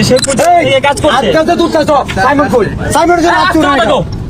যে সেই এই কাজ করছে। আজকাল তো দূর সাইমন কই? সাইমনের জন্য হাত তুলে না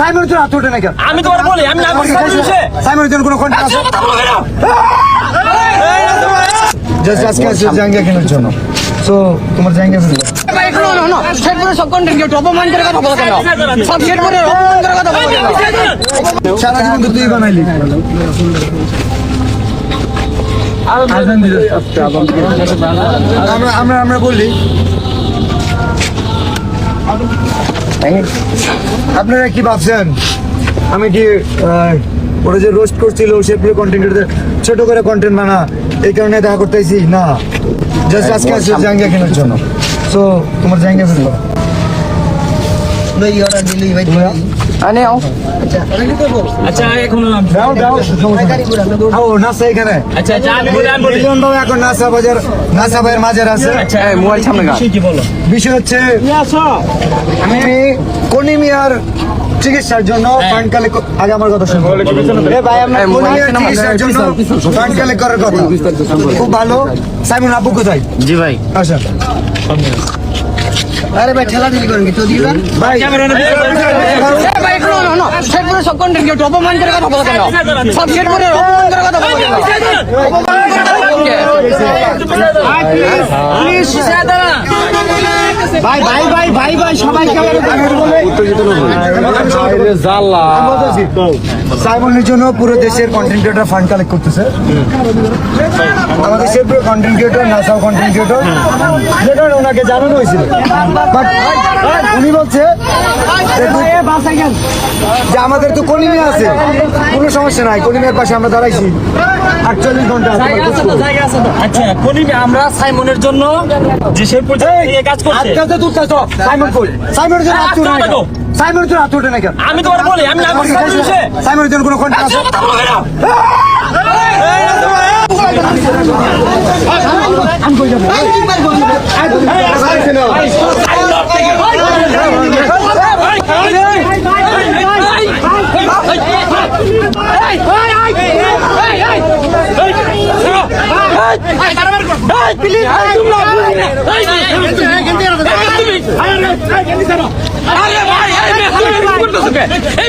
সাইমনের জন্য হাত তুলে না আমি তোমার বলি আমি না করছি সাইমনের জন্য কোনো কন্ট্যাক্ট আছে? জাস্ট আজকে আছে জাঙ্গিয়া কেনার জন্য। সো তোমার জাঙ্গিয়া ফেলব ভাই, শোনো, শোনো, শোনো। সেট করে সব content creator অপমান করে কথা বলো কেন? সব সেট করে অপমান করে কথা বলো কেন? সারা জীবন তো তুই বানাইলি। আমরা আমরা আমরা বললি আপনারা কি ভাবছেন? আমি কি ওরা যে রোস্ট করছিল সে প্রিয় কন্টেন্ট ছোট করে কন্টেন্ট বানা এই কারণে দেখা করতেছি না। জাস্ট আজকে আসছে জাঙ্গা কেনার জন্য। সো তোমার জায়গা ফেলব আচ্ছা এখন দাও দাও ও নাসা এখানে। আচ্ছা আচ্ছা আমি বলি মিলন বাবু এখন নাসা বাজার নাসা ভাইয়ের মাঝের আছে। আচ্ছা মোবাইল সামনে কি বলো? বিষয় হচ্ছে আমি কনিমিয়ার চিকিৎসার জন্য ফান্ড কালেক্ট আগে আমার কথা শুনুন এ ভাই আমরা কনিমিয়ার চিকিৎসার জন্য ফান্ড কালেক্ট করার কথা। খুব ভালো। সাইমন আব্বু কোথায়? জি ভাই। আচ্ছা আরে ভাই, ঠেলাঠেলি করেন কি? চৌধুরী ভাই? ভাই এ ভাই, শোনো, শোনো। সেট করে সব content creator অপমান করে কথা কেন? সব করে অপমান করে কথা জন্য পুরো দেশের কন্টেন্ট কালেক্ট করতেছে। কন্টেন্ট কন্টেন্ট ওনাকে জানানো হয়েছিল। উনি বলছে যে আমাদের তো কলিমিয়া আছে। কোনো সমস্যা নাই কলিমের পাশে আমরা দাঁড়াইছি। আটচল্লিশ ঘণ্টা। আচ্ছা কোনি আমরা সাইমনের জন্য যে সেই পর্যায়ে কাজ করছে। আজকাল তো সাইমন কই? সাইমনের জন্য কেন? সাইমনের জন্য হাত না কেন? আমি তোমার বলি আমি না সাইমনের জন্য কোনো কন্ট্যাক্ট আছে? এই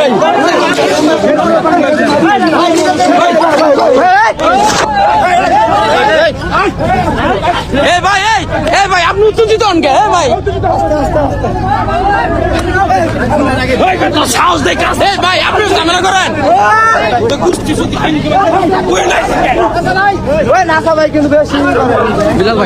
এ ভাই এই এ ভাই, আপনি উত্তেজিত হন কে? এ ভাই। সাহস দেখে এ ভাই, আপনি ঝামেলা করেন। ভাই, বিলাল